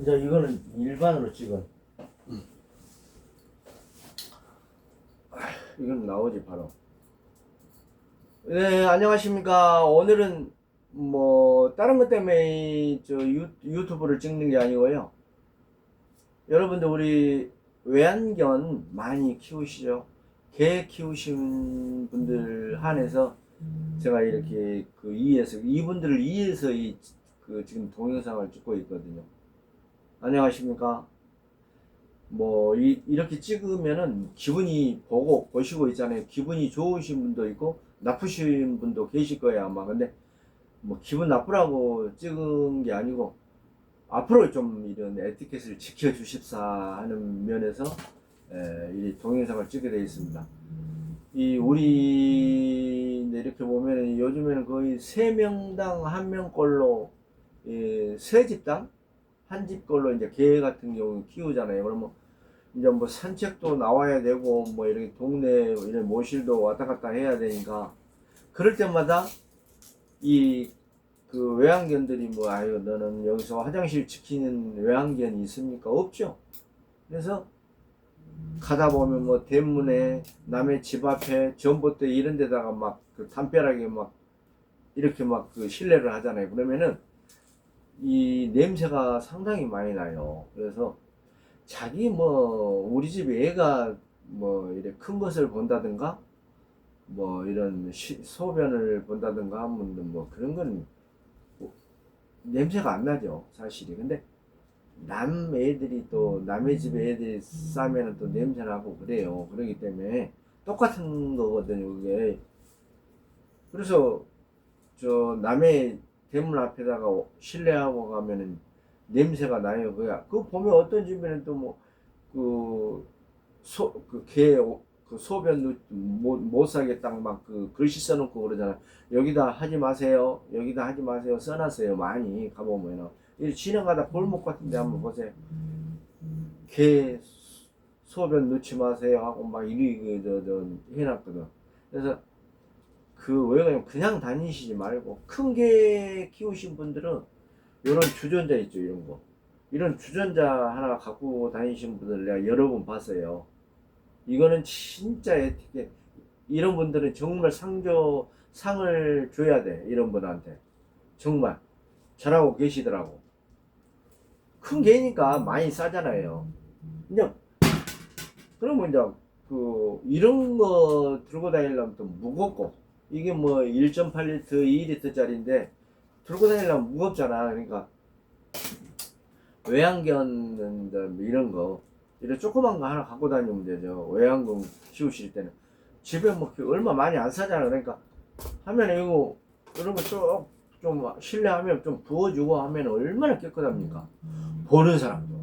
이제 이거는 일반으로 찍은. 이건 나오지 바로. 네 안녕하십니까. 오늘은 뭐 다른 것 때문에 저 유, 유튜브를 찍는 게 아니고요. 여러분들 우리 외환견 많이 키우시죠? 개 키우신 분들 한해서 제가 이렇게 그 이에서 이분들을 이해서 이 그 지금 동영상을 찍고 있거든요. 안녕하십니까? 뭐 이, 이렇게 찍으면은 기분이 보고 보시고 있잖아요. 기분이 좋으신 분도 있고 나쁘신 분도 계실 거예요 아마. 근데 뭐 기분 나쁘라고 찍은 게 아니고 앞으로 좀 이런 에티켓을 지켜주십사 하는 면에서 에, 이 동영상을 찍게 되어 있습니다. 이 우리 이렇게 보면은 요즘에는 거의 세 명당 한 명꼴로 예, 세 집당 한 집꼴로 이제 개 같은 경우 키우잖아요. 그러면 이제 뭐 산책도 나와야 되고 뭐 이렇게 동네 이런 모실도 왔다 갔다 해야 되니까 그럴 때마다 이 그 외환견들이 뭐 아유 너는 여기서 화장실 지키는 외환견이 있습니까? 없죠. 그래서 가다 보면 뭐 대문에 남의 집 앞에 전봇대 이런 데다가 막 그 담벼락에 막 이렇게 막 그 실내를 하잖아요. 그러면은 이 냄새가 상당히 많이 나요. 그래서 자기 뭐 우리 집 애가 뭐 이렇게 큰 것을 본다든가 뭐 이런 시- 소변을 본다든가 하면 뭐 그런 건 뭐 냄새가 안 나죠 사실이. 근데 남 애들이 또 남의 집 애들이 싸면은 또 냄새 나고 그래요. 그러기 때문에 똑같은 거거든요 그게. 그래서 저 남의 대문 앞에다가 실내하고 가면은 냄새가 나요. 그야. 그 보면 어떤 집에는 또뭐그소그개 그 소변도 못, 못 사겠다 막그 글씨 써놓고 그러잖아. 여기다 하지 마세요. 여기다 하지 마세요. 써놨어요. 많이 가보면은 이 지나가다 골목 같은데 한번 보세요. 개 소변 넣지 마세요 하고 막 이리 그저저 해놨거든. 그래서 그 외가면 그냥 다니시지 말고 큰 개 키우신 분들은 이런 주전자 있죠 이런 거. 이런 주전자 하나 갖고 다니신 분들 내가 여러 번 봤어요. 이거는 진짜 에티켓 이런 분들은 정말 상조 상을 줘야 돼 이런 분한테. 정말. 잘하고 계시더라고. 큰 개니까 많이 싸잖아요. 그냥 그러면 이제 그 이런 거 들고 다니려면 또 무겁고 이게 뭐 1.8리터, 2리터짜리인데 들고 다니려면 무겁잖아. 그러니까 외양견은 이제 뭐 이런 거 이런 조그만 거 하나 갖고 다니면 되죠. 외양견 키우실 때는 집에 뭐 얼마 많이 안 사잖아. 그러니까 하면 이거 이런 거좀좀 실내하면 좀 부어주고 하면 얼마나 깨끗합니까? 보는 사람도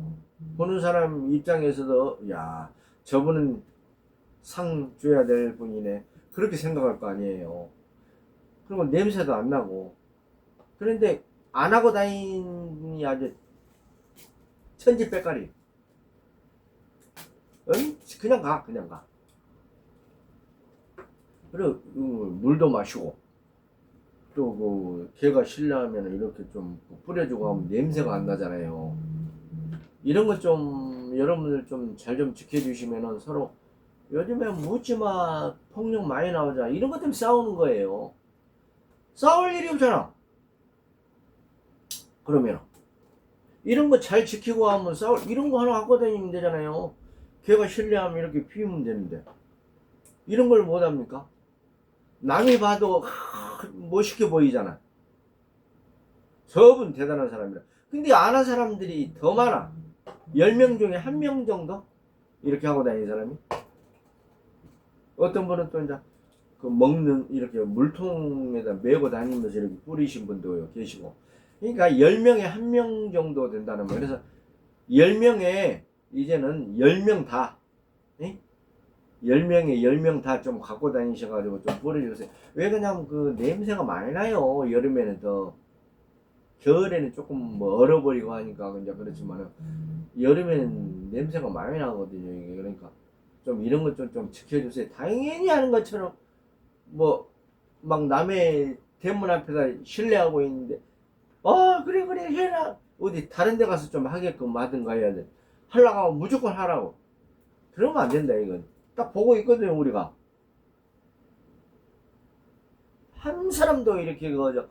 보는 사람 입장에서도 야 저분은 상 줘야 될 분이네. 그렇게 생각할 거 아니에요. 그러면 냄새도 안 나고. 그런데 안 하고 다니니 아주 천지백가리. 응? 그냥 가, 그냥 가. 그리고 음, 물도 마시고 또그 개가 실내하면 이렇게 좀 뿌려주고 하면 냄새가 안 나잖아요. 이런 것 좀 여러분들 좀 잘좀 지켜주시면은 서로 요즘에 묻지마 폭력 많이 나오잖아. 이런 것 때문에 싸우는 거예요. 싸울 일이 없잖아. 그러면 이런 거 잘 지키고 하면 싸울 이런 거 하나 갖고 다니면 되잖아요. 걔가 실례하면 이렇게 피우면 되는데 이런 걸 못 합니까? 남이 봐도 하, 멋있게 보이잖아. 저분 대단한 사람이라. 근데 안한 사람들이 더 많아. 10명 중에 한 명 정도 이렇게 하고 다니는 사람이. 어떤 분은 또 이제 그 먹는 이렇게 물통에다 메고 다니면서 이렇게 뿌리신 분도 계시고. 그러니까 10명에 한 명 정도 된다는 거예요 그래서 10명에 이제는 10명 다 예? 10명에 10명 다 좀 갖고 다니셔가지고 좀 뿌려주세요. 왜 그냐면 그 냄새가 많이 나요 여름에는 더. 겨울에는 조금 뭐 얼어버리고 하니까 이제 그렇지만은 여름에는 냄새가 많이 나거든요 이게 좀 이런 것좀좀 지켜주세요. 당연히 하는 것처럼 뭐 막 남의 대문 앞에다 실내하고 있는데 어 그래 그래 해라 어디 다른 데 가서 좀 하게끔 하든가 해야 돼. 하려고 하면 무조건 하라고. 그러면 안 된다, 이건. 딱 보고 있거든요, 우리가. 한 사람도 이렇게 그저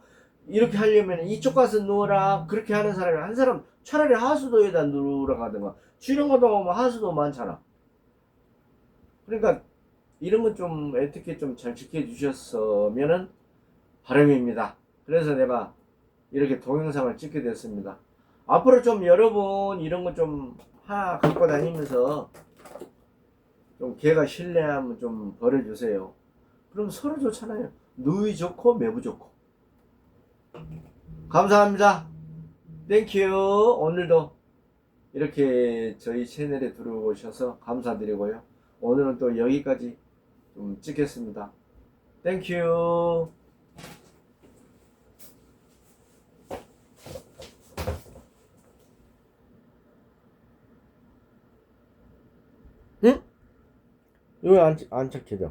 이렇게 하려면 이쪽 가서 누워라 그렇게 하는 사람이 한 사람 차라리 하수도에다 누우라 가든가 것도 보면 하수도 많잖아 그러니까 이런 건좀 어떻게 좀잘 지켜주셨으면은 바람입니다. 그래서 내가 이렇게 동영상을 찍게 됐습니다. 앞으로 좀 여러분 이런 거 좀 하나 갖고 다니면서 좀 개가 신뢰하면 좀 버려주세요. 그럼 서로 좋잖아요. 누이 좋고 매부 좋고. 감사합니다. 땡큐 오늘도 이렇게 저희 채널에 들어오셔서 감사드리고요 오늘은 또 여기까지 좀 찍겠습니다. 땡큐 응? 이거 안, 안 착해져